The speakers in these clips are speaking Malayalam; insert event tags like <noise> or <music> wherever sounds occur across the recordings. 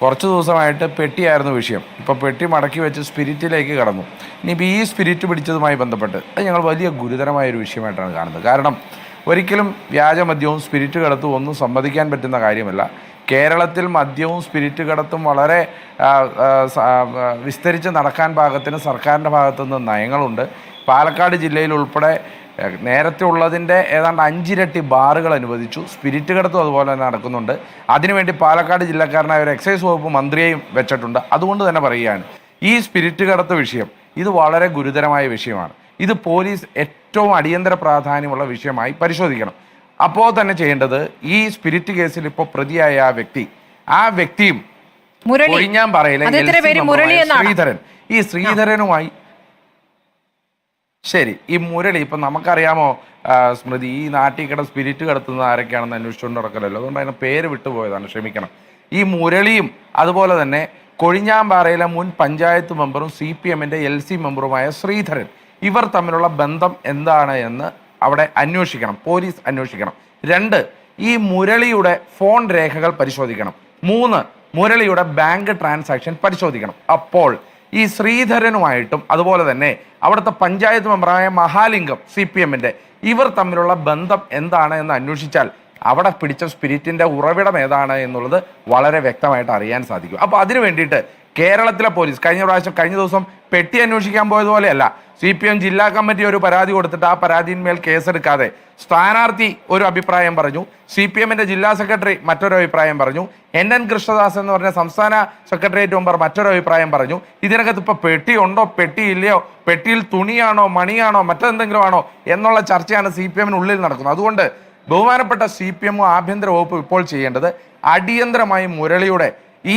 കുറച്ച് ദിവസമായിട്ട് പെട്ടിയായിരുന്നു വിഷയം. ഇപ്പോൾ പെട്ടി മടക്കി വെച്ച് സ്പിരിറ്റിലേക്ക് കടന്നു. ഇനിയിപ്പോൾ ഈ സ്പിരിറ്റ് പിടിച്ചതുമായി ബന്ധപ്പെട്ട് അത് ഞങ്ങൾ വലിയ ഗുരുതരമായ ഒരു വിഷയമായിട്ടാണ് കാണുന്നത്. കാരണം ഒരിക്കലും വ്യാജ മദ്യവും സ്പിരിറ്റ് കടത്തും ഒന്നും സമ്മതിക്കാൻ പറ്റുന്ന കാര്യമല്ല. കേരളത്തിൽ മദ്യവും സ്പിരിറ്റ് കടത്തും വളരെ വിസ്തരിച്ച് നടക്കാൻ പാകത്തിന് സർക്കാരിന്റെ ഭാഗത്തുനിന്ന് നയങ്ങളുണ്ട്. പാലക്കാട് ജില്ലയിൽ ഉൾപ്പെടെ നേരത്തെ ഉള്ളതിന്റെ ഏതാണ്ട് അഞ്ചിരട്ടി ബാറുകൾ അനുവദിച്ചു. സ്പിരിറ്റ് കടത്തും അതുപോലെ തന്നെ നടക്കുന്നുണ്ട്. അതിനുവേണ്ടി പാലക്കാട് ജില്ലക്കാരനായ ഒരു എക്സൈസ് വകുപ്പ് മന്ത്രിയെയും വെച്ചിട്ടുണ്ട്. അതുകൊണ്ട് തന്നെ പറയുകയാണ് ഈ സ്പിരിറ്റ് കടത്ത് വിഷയം ഇത് വളരെ ഗുരുതരമായ വിഷയമാണ്. ഇത് പോലീസ് ഏറ്റവും അടിയന്തര പ്രാധാന്യമുള്ള വിഷയമായി പരിശോധിക്കണം. അപ്പോൾ തന്നെ ചെയ്യേണ്ടത് ഈ സ്പിരിറ്റ് കേസിൽ ഇപ്പോൾ പ്രതിയായ ആ വ്യക്തി ആ വ്യക്തിയും മുരളി. ഞാൻ പറയില്ല ശ്രീധരൻ. ഈ ശ്രീധരനുമായി ശരി ഈ മുരളി ഇപ്പം നമുക്കറിയാമോ സ്മൃതി ഈ നാട്ടിൽ കിട സ്പിരിറ്റ് കിടത്തുന്നത് ആരൊക്കെയാണെന്ന് അന്വേഷിച്ചുകൊണ്ട് നടക്കലല്ലോ. അതുകൊണ്ട് അതിന് പേര് വിട്ടുപോയതാണ് ക്ഷമിക്കണം. ഈ മുരളിയും അതുപോലെ തന്നെ കൊഴിഞ്ഞാമ്പാറയിലെ മുൻ പഞ്ചായത്ത് മെമ്പറും സി പി എമ്മിന്റെ എൽ സി മെമ്പറുമായ ശ്രീധരൻ ഇവർ തമ്മിലുള്ള ബന്ധം എന്താണ് എന്ന് അവിടെ അന്വേഷിക്കണം പോലീസ് അന്വേഷിക്കണം. രണ്ട് ഈ മുരളിയുടെ ഫോൺ രേഖകൾ പരിശോധിക്കണം. മൂന്ന് മുരളിയുടെ ബാങ്ക് ട്രാൻസാക്ഷൻ പരിശോധിക്കണം. അപ്പോൾ ഈ ശ്രീധരനുമായിട്ടും അതുപോലെ തന്നെ അവിടുത്തെ പഞ്ചായത്ത് മെമ്പറായ മഹാലിംഗം സി പി എമ്മിന്റെ ഇവർ തമ്മിലുള്ള ബന്ധം എന്താണ് എന്ന് അന്വേഷിച്ചാൽ അവിടെ പിടിച്ച സ്പിരിറ്റിന്റെ ഉറവിടം ഏതാണ് എന്നുള്ളത് വളരെ വ്യക്തമായിട്ട് അറിയാൻ സാധിക്കും. അപ്പോൾ അതിനു വേണ്ടിയിട്ട് കേരളത്തിലെ പോലീസ് കഴിഞ്ഞ പ്രാവശ്യം കഴിഞ്ഞ ദിവസം പെട്ടി അന്വേഷിക്കാൻ പോയതുപോലെയല്ല. സി പി എം ജില്ലാ കമ്മിറ്റി ഒരു പരാതി കൊടുത്തിട്ട് ആ പരാതിന്മേൽ കേസെടുക്കാതെ സ്ഥാനാർത്ഥി ഒരു അഭിപ്രായം പറഞ്ഞു. സി പി എമ്മിന്റെ ജില്ലാ സെക്രട്ടറി മറ്റൊരു അഭിപ്രായം പറഞ്ഞു. എൻ എൻ കൃഷ്ണദാസ് എന്ന് പറഞ്ഞ സംസ്ഥാന സെക്രട്ടേറിയറ്റ് മെമ്പർ മറ്റൊരു അഭിപ്രായം പറഞ്ഞു. ഇതിനകത്ത് ഇപ്പോൾ പെട്ടി ഉണ്ടോ? പെട്ടി ഇല്ലയോ? പെട്ടിയിൽ തുണിയാണോ? മണിയാണോ? മറ്റെന്തെങ്കിലും ആണോ? എന്നുള്ള ചർച്ചയാണ് സി പി എമ്മിനുള്ളിൽ നടക്കുന്നത്. അതുകൊണ്ട് ബഹുമാനപ്പെട്ട സി പി എമ്മും ആഭ്യന്തര വകുപ്പ് ഇപ്പോൾ ചെയ്യേണ്ടത് അടിയന്തരമായി മുരളിയുടെ ഈ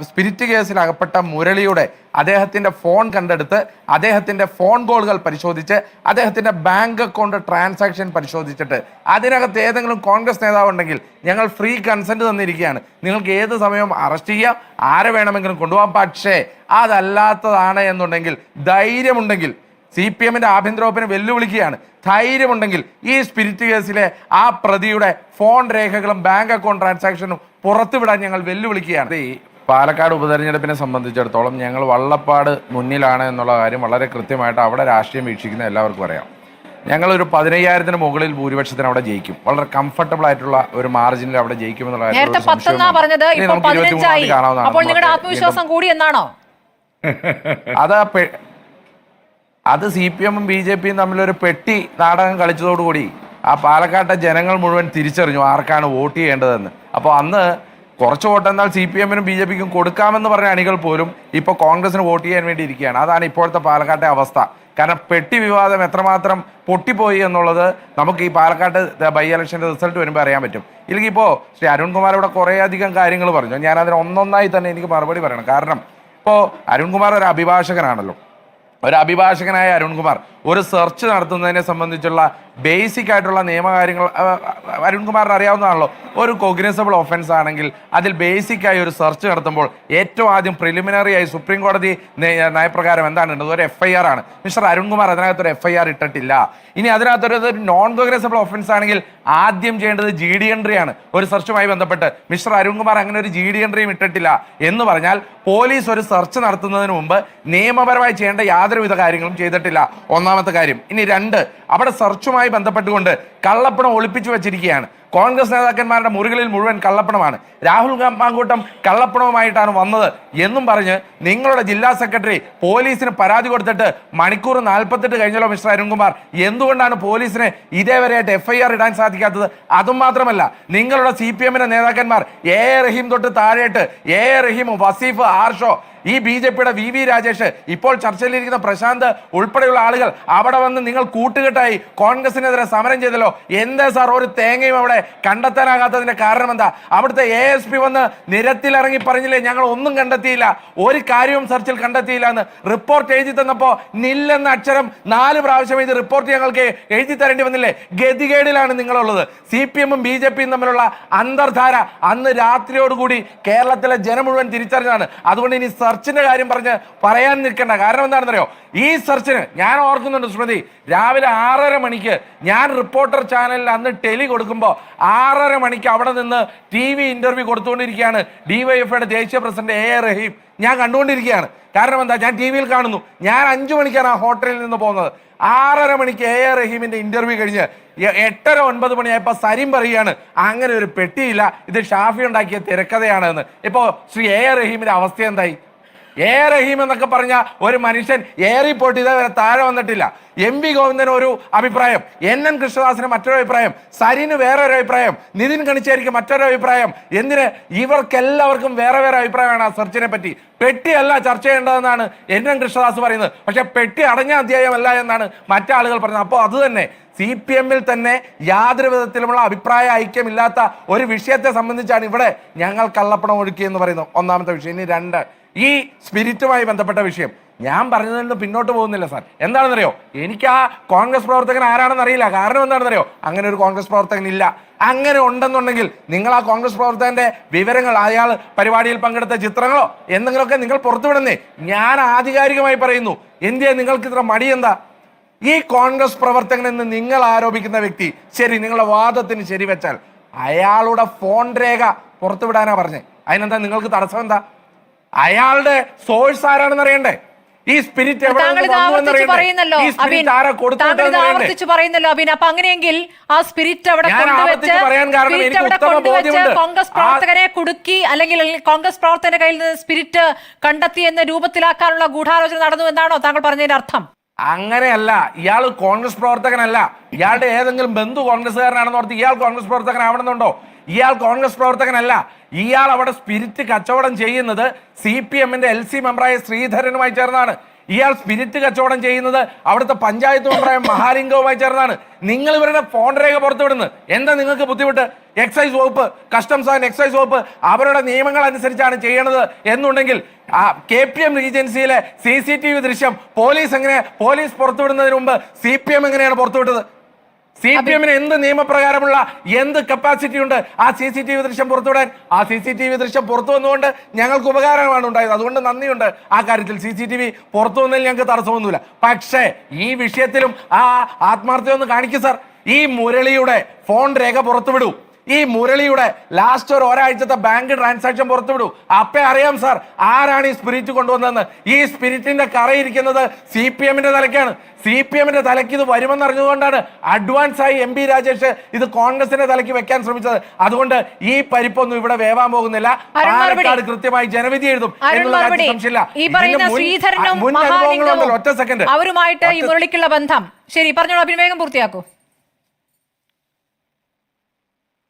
സ്പിരിറ്റ് കേസിൽ അകപ്പെട്ട മുരളിയുടെ അദ്ദേഹത്തിന്റെ ഫോൺ കണ്ടെടുത്ത് അദ്ദേഹത്തിന്റെ ഫോൺ കോളുകൾ പരിശോധിച്ച് അദ്ദേഹത്തിന്റെ ബാങ്ക് അക്കൗണ്ട് ട്രാൻസാക്ഷൻ പരിശോധിച്ചിട്ട് അതിനകത്ത് ഏതെങ്കിലും കോൺഗ്രസ് നേതാവ് ഉണ്ടെങ്കിൽ ഞങ്ങൾ ഫ്രീ കൺസെന്റ് തന്നിരിക്കുകയാണ്. നിങ്ങൾക്ക് ഏത് സമയവും അറസ്റ്റ് ചെയ്യാം ആരെ വേണമെങ്കിലും കൊണ്ടുപോകാം. പക്ഷേ അതല്ലാത്തതാണ് എന്നുണ്ടെങ്കിൽ ധൈര്യമുണ്ടെങ്കിൽ സി പി എമ്മിന്റെ ആഭ്യന്തര വകുപ്പിനെ വെല്ലുവിളിക്കുകയാണ്. ധൈര്യമുണ്ടെങ്കിൽ ഈ സ്പിരിറ്റ് കേസിലെ ആ പ്രതിയുടെ ഫോൺ രേഖകളും ബാങ്ക് അക്കൗണ്ട് ട്രാൻസാക്ഷനും പുറത്തുവിടാൻ ഞങ്ങൾ വെല്ലുവിളിക്കുകയാണ്. ഈ പാലക്കാട് ഉപതെരഞ്ഞെടുപ്പിനെ സംബന്ധിച്ചിടത്തോളം ഞങ്ങൾ വള്ളപ്പാട് മുന്നിലാണ് എന്നുള്ള കാര്യം വളരെ കൃത്യമായിട്ട് അവിടെ രാഷ്ട്രീയം വീക്ഷിക്കുന്ന എല്ലാവർക്കും അറിയാം. ഞങ്ങളൊരു പതിനയ്യായിരത്തിന് മുകളിൽ ഭൂരിപക്ഷത്തിന് അവിടെ ജയിക്കും. വളരെ കംഫർട്ടബിൾ ആയിട്ടുള്ള ഒരു മാർജിനിൽ അവിടെ ജയിക്കും എന്നുള്ള <laughs> അത് അത് സി പി എമ്മും ബി ജെ പിയും തമ്മിലൊരു പെട്ടി നാടകം കളിച്ചതോടുകൂടി ആ പാലക്കാട്ടെ ജനങ്ങൾ മുഴുവൻ തിരിച്ചറിഞ്ഞു ആർക്കാണ് വോട്ട് ചെയ്യേണ്ടതെന്ന്. അപ്പോൾ അന്ന് കുറച്ച് വോട്ട് എന്നാൽ സി പി എമ്മിനും ബി ജെ പിക്കും കൊടുക്കാമെന്ന് പറഞ്ഞ അണികൾ പോലും ഇപ്പോൾ കോൺഗ്രസിന് വോട്ട് ചെയ്യാൻ വേണ്ടി ഇരിക്കുകയാണ്. അതാണ് ഇപ്പോഴത്തെ പാലക്കാട്ടെ അവസ്ഥ. കാരണം പെട്ടി വിവാദം എത്രമാത്രം പൊട്ടിപ്പോയി എന്നുള്ളത് നമുക്ക് ഈ പാലക്കാട്ട് ബൈ ഇലക്ഷന്റെ റിസൾട്ട് വരുമ്പോൾ അറിയാൻ പറ്റും. ഇല്ലെങ്കിൽ ഇപ്പോൾ ശ്രീ അരുൺകുമാർ ഇവിടെ കുറേയധികം കാര്യങ്ങൾ പറഞ്ഞു. ഞാൻ അതിന് ഒന്നൊന്നായി തന്നെ എനിക്ക് മറുപടി പറയണം. കാരണം ഇപ്പോൾ അരുൺകുമാർ ഒരു അഭിഭാഷകനാണല്ലോ. ഒരു അഭിഭാഷകനായ അരുൺകുമാർ ഒരു സെർച്ച് നടത്തുന്നതിനെ സംബന്ധിച്ചുള്ള ബേസിക് ആയിട്ടുള്ള നിയമകാര്യങ്ങൾ അരുൺകുമാറിന് അറിയാവുന്നതാണല്ലോ. ഒരു കോഗ്നസബിൾ ഒഫൻസ് ആണെങ്കിൽ അതിൽ ബേസിക് ആയി ഒരു സെർച്ച് നടത്തുമ്പോൾ ഏറ്റവും ആദ്യം പ്രിലിമിനറി ആയി സുപ്രീം കോടതി നയപ്രകാരം എന്താണ് ഉണ്ടത് ഒരു എഫ് ഐ ആർ ആണ്. മിസ്റ്റർ അരുൺകുമാർ അതിനകത്തൊരു എഫ് ഐ ആർ ഇട്ടിട്ടില്ല. ഇനി അതിനകത്തൊരു നോൺ കോഗ്നസബിൾ ഒഫൻസ് ആണെങ്കിൽ ആദ്യം ചെയ്യേണ്ടത് ജി ഡി എൻട്രി ആണ്. ഒരു സെർച്ചുമായി ബന്ധപ്പെട്ട് മിസ്റ്റർ അരുൺകുമാർ അങ്ങനെ ഒരു ജി ഡി എൻട്രിയും ഇട്ടിട്ടില്ല. എന്ന് പറഞ്ഞാൽ പോലീസ് ഒരു സെർച്ച് നടത്തുന്നതിന് മുമ്പ് നിയമപരമായി ചെയ്യേണ്ട യാതൊരുവിധ കാര്യങ്ങളും ചെയ്തിട്ടില്ല. ഒന്നാമത്തെ കാര്യം. ഇനി രണ്ട് അവിടെ സെർച്ചുമായി ബന്ധപ്പെട്ടുകൊണ്ട് കള്ളപ്പണം ഒളിപ്പിച്ചു വെച്ചിരിക്കുകയാണ്. കോൺഗ്രസ് നേതാക്കന്മാരുടെ മുറികളിൽ മുഴുവൻ കള്ളപ്പണമാണ്. രാഹുൽ മാങ്കൂട്ടം കള്ളപ്പണവുമായിട്ടാണ് വന്നത് എന്നും പറഞ്ഞ് നിങ്ങളുടെ ജില്ലാ സെക്രട്ടറി പോലീസിന് പരാതി കൊടുത്തിട്ട് മണിക്കൂർ നാൽപ്പത്തെട്ട് കഴിഞ്ഞല്ലോ മിസ്റ്റർ അരുൺകുമാർ. എന്തുകൊണ്ടാണ് പോലീസിന് ഇതേവരെയായിട്ട് എഫ് ഐ ആർ ഇടാൻ സാധിക്കാത്തത്? അതും മാത്രമല്ല നിങ്ങളുടെ സി പി എമ്മിന്റെ നേതാക്കന്മാർ എ എ റഹീം തൊട്ട് താഴെയിട്ട് എ എ റഹീം വസീഫ് ആർഷോ ഈ ബി ജെ പിയുടെ വി വി രാജേഷ് ഇപ്പോൾ ചർച്ചയിലിരിക്കുന്ന പ്രശാന്ത് ഉൾപ്പെടെയുള്ള ആളുകൾ അവിടെ വന്ന് നിങ്ങൾ കൂട്ടുകെട്ടായി കോൺഗ്രസിനെതിരെ സമരം ചെയ്തല്ലോ. എന്താ സാർ ഒരു തേങ്ങയും അവിടെ കണ്ടെത്താനാകാത്തതിന്റെ കാരണം എന്താ? അവിടുത്തെ എ എസ് പി വന്ന് നിരത്തിലിറങ്ങി പറഞ്ഞില്ലേ ഞങ്ങൾ ഒന്നും കണ്ടെത്തിയില്ല. ഒരു കാര്യവും സെർച്ചിൽ കണ്ടെത്തിയില്ല എന്ന് റിപ്പോർട്ട് എഴുതി തന്നപ്പോ നില്ലെന്ന അക്ഷരം നാല് പ്രാവശ്യം ഇത് റിപ്പോർട്ട് ഞങ്ങൾക്ക് എഴുതി തരേണ്ടി വന്നില്ലേ? ഗതികേടിലാണ് നിങ്ങളുള്ളത്. സി പി എമ്മും ബി ജെ പിയും തമ്മിലുള്ള അന്തർധാര അന്ന് രാത്രിയോടുകൂടി കേരളത്തിലെ ജനം മുഴുവൻ തിരിച്ചറിഞ്ഞതാണ്. അതുകൊണ്ട് ഇനി സെർച്ചിന്റെ കാര്യം പറഞ്ഞ് പറയാൻ നിൽക്കണ്ട. കാരണം എന്താണെന്നറിയോ? ഈ സെർച്ചിന് ഞാൻ ഓർക്കുന്നുണ്ട് സ്മൃതി രാവിലെ ആറര മണിക്ക് ഞാൻ റിപ്പോർട്ടർ ചാനലിൽ അന്ന് ടെലി കൊടുക്കുമ്പോൾ ആറര മണിക്ക് അവിടെ നിന്ന് ടി വി ഇന്റർവ്യൂ കൊടുത്തുകൊണ്ടിരിക്കുകയാണ്. ഡിവൈഎഫ്ഐയുടെ ദേശീയ പ്രസിഡന്റ് എ എ റഹീം. ഞാൻ കണ്ടുകൊണ്ടിരിക്കുകയാണ്. കാരണം എന്താ? ഞാൻ ടി വിയിൽ കാണുന്നു. ഞാൻ അഞ്ചു മണിക്കാണ് ആ ഹോട്ടലിൽ നിന്ന് പോകുന്നത്. ആറര മണിക്ക് എ എ റഹീമിന്റെ ഇന്റർവ്യൂ കഴിഞ്ഞ് എട്ടര ഒൻപത് മണിയായപ്പോൾ സരിം പറയുകയാണ് അങ്ങനെ ഒരു പെട്ടിയില്ല. ഇത് ഷാഫി ഉണ്ടാക്കിയ തിരക്കഥയാണ് എന്ന് ഇപ്പോൾ ശ്രീ എ എ റഹീമിന്റെ അവസ്ഥ എന്തായി? എ റഹീം എന്നൊക്കെ പറഞ്ഞ ഒരു മനുഷ്യൻ ഏറിപ്പോട്ട് ഇതേവരെ താഴെ വന്നിട്ടില്ല. എം വി ഗോവിന്ദന് ഒരു അഭിപ്രായം എൻ എൻ കൃഷ്ണദാസിന് മറ്റൊരു അഭിപ്രായം സരിന് ഒരു അഭിപ്രായം നിതിൻ കണിച്ചേരിക്ക് മറ്റൊരു അഭിപ്രായം. എന്തിന്? ഇവർക്കെല്ലാവർക്കും വേറെ വേറെ അഭിപ്രായമാണ് ആ സെർച്ചിനെ പറ്റി. പെട്ടിയല്ല ചർച്ച ചെയ്യേണ്ടതെന്നാണ് എൻ എൻ കൃഷ്ണദാസ് പറയുന്നത്. പക്ഷെ പെട്ടി അടഞ്ഞ അധ്യായമല്ല എന്നാണ് മറ്റാളുകൾ പറയുന്നത് അപ്പോൾ അത് തന്നെ സി പി എമ്മിൽ തന്നെ യാതൊരു വിധത്തിലുമുള്ള അഭിപ്രായ ഐക്യമില്ലാത്ത ഒരു വിഷയത്തെ സംബന്ധിച്ചാണ് ഇവിടെ ഞങ്ങൾ കള്ളപ്പണം ഒഴുക്കി എന്ന് പറയുന്നത്. ഒന്നാമത്തെ വിഷയം. ഇനി രണ്ട് ഈ സ്പിരിറ്റുമായി ബന്ധപ്പെട്ട വിഷയം. ഞാൻ പറഞ്ഞതിൽ നിന്ന് പിന്നോട്ട് പോകുന്നില്ല സാർ. എന്താണെന്നറിയോ? എനിക്ക് ആ കോൺഗ്രസ് പ്രവർത്തകൻ ആരാണെന്ന് അറിയില്ല. കാരണം എന്താണെന്നറിയോ? അങ്ങനെ ഒരു കോൺഗ്രസ് പ്രവർത്തകൻ ഇല്ല. അങ്ങനെ ഉണ്ടെന്നുണ്ടെങ്കിൽ നിങ്ങൾ ആ കോൺഗ്രസ് പ്രവർത്തകന്റെ വിവരങ്ങൾ അയാൾ പരിപാടിയിൽ പങ്കെടുത്ത ചിത്രങ്ങളോ എന്തെങ്കിലുമൊക്കെ നിങ്ങൾ പുറത്തുവിടുന്നേ. ഞാൻ ആധികാരികമായി പറയുന്നു എന്തിയാ നിങ്ങൾക്ക് ഇത്ര മടി എന്താ ഈ കോൺഗ്രസ് പ്രവർത്തകൻ എന്ന് നിങ്ങൾ ആരോപിക്കുന്ന വ്യക്തി ശരി നിങ്ങളുടെ വാദത്തിന് ശരി വെച്ചാൽ അയാളുടെ ഫോൺ രേഖ പുറത്തുവിടാനാ പറഞ്ഞേ. അതിനെന്താ നിങ്ങൾക്ക് തടസ്സം എന്താ? അയാളുടെ സോഴ്സ് ആരാണെന്ന് അറിയണ്ടേ? ഈ സ്പിരിറ്റ് പറയുന്നല്ലോ അബിൻ. അപ്പൊ അങ്ങനെയെങ്കിൽ ആ സ്പിരിറ്റ് അവിടെ കൊണ്ടുവച്ച് കോൺഗ്രസ് പ്രവർത്തകരെ കുടുക്കി അല്ലെങ്കിൽ കോൺഗ്രസ് പ്രവർത്തകന്റെ കയ്യിൽ നിന്ന് സ്പിരിറ്റ് കണ്ടെത്തി എന്ന രൂപത്തിലാക്കാനുള്ള ഗൂഢാലോചന നടന്നു എന്നാണോ താങ്കൾ പറഞ്ഞതിന്റെ അർത്ഥം? അങ്ങനെയല്ല. ഇയാൾ കോൺഗ്രസ് പ്രവർത്തകനല്ല. ഇയാളുടെ ഏതെങ്കിലും ബന്ധു കോൺഗ്രസ്സുകാരനാണെന്ന് ഓർത്ത് ഇയാൾ കോൺഗ്രസ് പ്രവർത്തകനാവണമെന്നുണ്ടോ? ഇയാൾ കോൺഗ്രസ് പ്രവർത്തകനല്ല. ഇയാൾ അവിടെ സ്പിരിറ്റ് കച്ചവടം ചെയ്യുന്നത് സി പി എമ്മിന്റെ എൽ സി മെമ്പറായ ശ്രീധരനുമായി ചേർന്നാണ്. ഇയാൾ സ്പിരിറ്റ് കച്ചവടം ചെയ്യുന്നത് അവിടുത്തെ പഞ്ചായത്ത് മെമ്പറായ മഹാലിംഗവുമായി ചേർന്നാണ്. നിങ്ങൾ ഇവരുടെ ഫോൺ രേഖ പുറത്തുവിടുന്നു. എന്താ നിങ്ങൾക്ക് ബുദ്ധിമുട്ട്? എക്സൈസ് വകുപ്പ് കസ്റ്റംസ് ആൻഡ് എക്സൈസ് വകുപ്പ് അവരുടെ നിയമങ്ങൾ അനുസരിച്ചാണ് ചെയ്യണത് എന്നുണ്ടെങ്കിൽ കെ പി എം റീജൻസിയിലെ സി സി ടി വി ദൃശ്യം പോലീസ് എങ്ങനെ പോലീസ് പുറത്തുവിടുന്നതിന് മുമ്പ് സി പി എം എങ്ങനെയാണ് പുറത്തുവിട്ടത്? സി പി എമ്മിന് എന്ത് നിയമപ്രകാരമുള്ള എന്ത് കപ്പാസിറ്റി ഉണ്ട്? ആ സി സി ടി വി ദൃശ്യം പുറത്തുവിടാൻ. ആ സി സി ടി വി ദൃശ്യം പുറത്തു വന്നുകൊണ്ട് ഞങ്ങൾക്ക് ഉപകാരമാണ് ഉണ്ടായത്. അതുകൊണ്ട് നന്ദിയുണ്ട് ആ കാര്യത്തിൽ. സി സി ടി വി പുറത്തു വന്നതിൽ ഞങ്ങൾക്ക് തടസ്സമൊന്നുമില്ല. പക്ഷേ ഈ വിഷയത്തിലും ആ ആത്മാർത്ഥത ഒന്ന് കാണിക്കും സാർ. ഈ മുരളിയുടെ ഫോൺ രേഖ പുറത്തുവിടൂ. ഈ മുരളിയുടെ ലാസ്റ്റ് ഒരു ഒരാഴ്ചത്തെ ബാങ്ക് ട്രാൻസാക്ഷൻ പുറത്തുവിടൂ. അപ്പേ അറിയാം സാർ ആരാണ് ഈ സ്പിരിറ്റ് കൊണ്ടുവന്നതെന്ന്. ഈ സ്പിരിറ്റിന്റെ കറയിരിക്കുന്നത് സി പി എമ്മിന്റെ തലയ്ക്കാണ്. സി പി എമ്മിന്റെ തലയ്ക്ക് ഇത് വരുമെന്ന് അറിഞ്ഞുകൊണ്ടാണ് അഡ്വാൻസ് ആയി എം പി രാജേഷ് ഇത് കോൺഗ്രസിന്റെ തലയ്ക്ക് വെക്കാൻ ശ്രമിച്ചത്. അതുകൊണ്ട് ഈ പരിപ്പൊന്നും ഇവിടെ വേവാൻ പോകുന്നില്ല. പാലക്കാട് കൃത്യമായി ജനവിധി എഴുതും ശ്രീധരനും ഒറ്റ സെക്കൻഡ് അവരുമായിട്ട് ഈ മുരളിക്കുള്ള ബന്ധം. ശരി പറഞ്ഞോളൂ അഭിനവേഗം പൂർത്തിയാക്കൂ.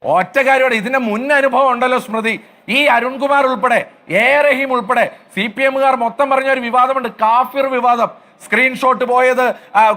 ഒറ്റ കാര്യമാണ്. ഇതിന്റെ മുൻ അനുഭവം ഉണ്ടല്ലോ സ്മൃതി. ഈ അരുൺകുമാർ ഉൾപ്പെടെ എ റഹീം ഉൾപ്പെടെ സി പി എമ്മുകാർ മൊത്തം പറഞ്ഞ ഒരു വിവാദമുണ്ട്. കാഫിർ വിവാദം. സ്ക്രീൻഷോട്ട് പോയത്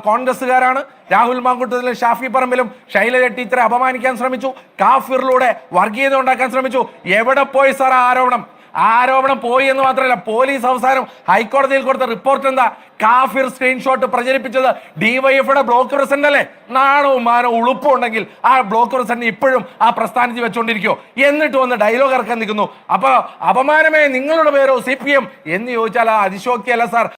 കോൺഗ്രസ്സുകാരാണ്. രാഹുൽ മാങ്കുട്ടത്തിലും ഷാഫി പറമ്പിലും ശൈലജ ടീച്ചറെ അപമാനിക്കാൻ ശ്രമിച്ചു. കാഫിറിലൂടെ വർഗീയത ഉണ്ടാക്കാൻ ശ്രമിച്ചു. എവിടെ പോയി സാർ ആരോപണം? ആരോപണം പോയി എന്ന് മാത്രമല്ല പോലീസ് അവസാനം ഹൈക്കോടതിയിൽ കൊടുത്ത റിപ്പോർട്ട് എന്താ? കാഫിർ സ്ക്രീൻഷോട്ട് പ്രചരിപ്പിച്ചത് ഡിവൈഎഫ്ഐയുടെ ബ്ലോക്ക് പ്രസിഡന്റ് അല്ലേ? നാണവും മാനവും ഉളുപ്പും ഉണ്ടെങ്കിൽ ആ ബ്ലോക്ക് പ്രസിഡന്റ് ഇപ്പോഴും ആ പ്രസ്ഥാനത്തിൽ വെച്ചുകൊണ്ടിരിക്കുമോ എന്നിട്ട് വന്ന് ഡയലോഗ് ഇറക്കാൻ നിൽക്കുന്നു. അപ്പൊ അപമാനമേ നിങ്ങളുടെ പേരോ സി പി എം എന്ന് ചോദിച്ചാൽ ആ അതിശോക്തിയല്ല സാർ